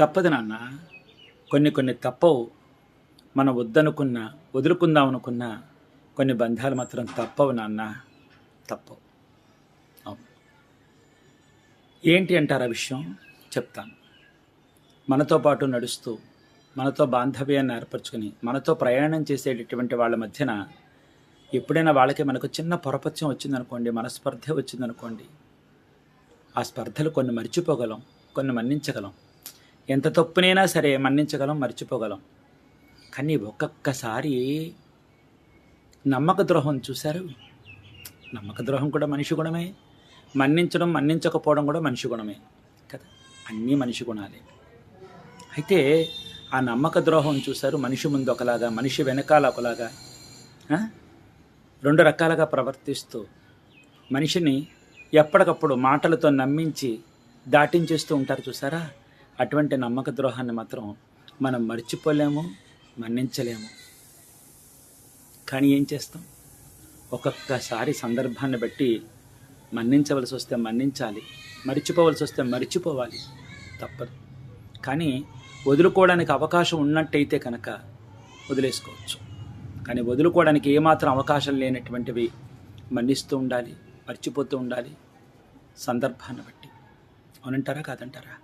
తప్పదు నాన్న. కొన్ని కొన్ని తప్పవు. మనం వద్దనుకున్న వదులుకుందాం అనుకున్న కొన్ని బంధాలు మాత్రం తప్పవు నాన్న. తప్పవు. అవును. ఏంటి అంటారు ఆ విషయం? చెప్తాను. మనతో పాటు నడుస్తూ మనతో బాంధవ్యాన్ని ఏర్పరచుకుని మనతో ప్రయాణం చేసేటటువంటి వాళ్ళ మధ్యన ఎప్పుడైనా వాళ్ళకి మనకు చిన్న పొరపత్యం వచ్చిందనుకోండి మనస్పర్ధ వచ్చిందనుకోండి ఆ స్పర్ధలు కొన్ని మర్చిపోగలం కొన్ని మన్నించగలం. ఎంత తప్పునైనా సరే మన్నించగలం మర్చిపోగలం. కానీ ఒక్కొక్కసారి నమ్మక ద్రోహం చూశారు? నమ్మక ద్రోహం కూడా మనిషి గుణమే. మన్నించడం మన్నించకపోవడం కూడా మనిషి గుణమే కదా? అన్నీ మనిషి గుణాలే. అయితే ఆ నమ్మక ద్రోహం చూశారు మనిషి ముందు ఒకలాగా మనిషి వెనకాల ఒకలాగా రెండు రకాలుగా ప్రవర్తిస్తూ మనిషిని ఎప్పటికప్పుడు మాటలతో నమ్మించి దాటించేస్తూ ఉంటారు చూసారా అటువంటి నమ్మక ద్రోహాన్ని మాత్రం మనం మర్చిపోలేము మన్నించలేము. కానీ ఏం చేస్తాం? ఒక్కొక్కసారి సందర్భాన్ని బట్టి మన్నించవలసి వస్తే మన్నించాలి మర్చిపోవలసి వస్తే మర్చిపోవాలి తప్పదు. కానీ వదులుకోవడానికి అవకాశం ఉన్నట్టయితే కనుక వదిలేసుకోవచ్చు. కానీ వదులుకోవడానికి ఏమాత్రం అవకాశం లేనటువంటివి మన్నిస్తూ ఉండాలి మర్చిపోతూ ఉండాలి సందర్భాన్ని బట్టి. అవునంటారా కాదంటారా?